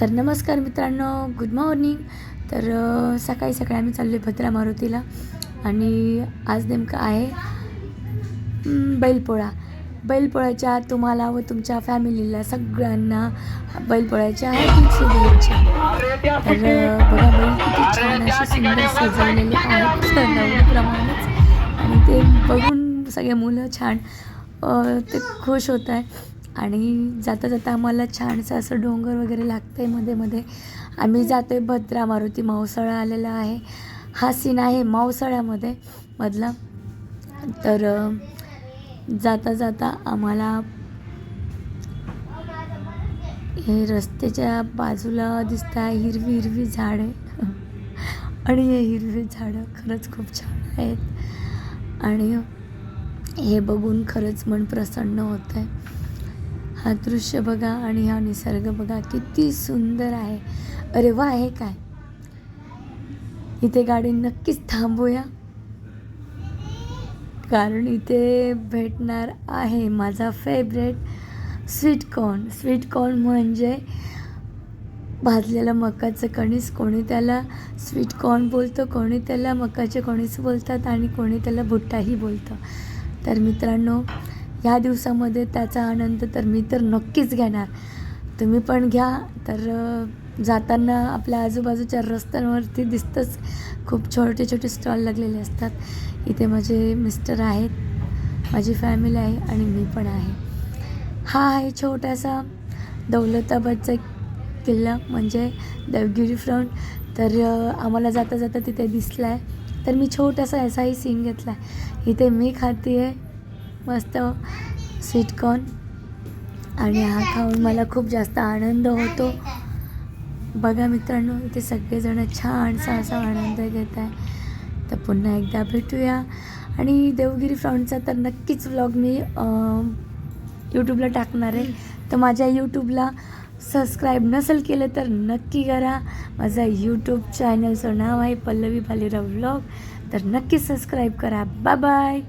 तर नमस्कार मित्रांनो गुड मॉर्निंग तर सकाळी सकाळी आम्ही चाललो आहे भद्रा मारुतीला आणि आज नेमकं आहे बैलपोळा. बैलपोळ्याच्या तुम्हाला व तुमच्या फॅमिलीला सगळ्यांना बैलपोळ्याच्या हार्दिक शुभेच्छा. तर बघा बैल किती छान असे सुंदर सजवलेले आहेत नवरीप्रमाणेच आणि ते बघून सगळे मुलं छान ते खुश होत आहे आणि जाता जाता आम्हाला छानसं असं डोंगर वगैरे लागतं आहे मध्ये मध्ये. आम्ही जातो आहे भद्रा मारुती मावसाळा आलेला आहे. हा सीन आहे मावसाळ्यामध्ये मधला. तर जाता जाता आम्हाला हे रस्त्याच्या बाजूला दिसतं आहे हिरवी हिरवी झाडे. आणि हे हिरवी झाडं खरंच खूप छान आहेत. आणि हे बघून खरंच मन प्रसन्न होतं आहे हा दृश्य बघा आणि हा निसर्ग बघा. किती सुंदर आहे. अरे वा हे काय? इथे गाडी नक्कीच थांबूया. कारण इथे भेटणार आहे माझा फेवरेट स्वीटकॉर्न स्वीटकॉर्न म्हणजे भाजलेलं मकाचं कणीस. कोणी त्याला स्वीटकॉर्न बोलतं कोणी त्याला मकाचे कणीस बोलतात आणि कोणी त्याला भुट्टाही बोलतं. तर मित्रांनो ह्या दिवसामध्ये त्याचा आनंद तर मी तर नक्कीच घेणार. तुम्ही पण घ्या. तर जाताना आपल्या आजूबाजूच्या रस्त्यांवरती दिसतंच खूप छोटे छोटे स्टॉल लागलेले असतात. इथे माझे मिस्टर आहेत माझी फॅमिली आहे आणि मी पण आहे. हा आहे छोटासा दौलताबादचा एक किल्ला म्हणजे देवगिरी फ्रंट. तर आम्हाला जाता जाता तिथे दिसला आहे तर मी छोटासा असाही सीन घेतला आहे इथे मी खाते आहे मस्त स्वीटकॉर्न आणि हा खाऊन मला खूप जास्त आनंद होतो. बघा मित्रांनो इथे सगळेजण छानसा असा आनंद घेत आहे तर पुन्हा एकदा भेटूया. आणि देवगिरी फ्राऊंडचा तर नक्कीच व्लॉग मी यूट्यूबला टाकणार आहे. तर माझ्या यूट्यूबला सबस्क्राईब नसेल केलं तर नक्की करा. माझा यूट्यूब चॅनलचं नाव आहे पल्लवी भालेराव व्लॉग तर नक्की सबस्क्राईब करा. Bye bye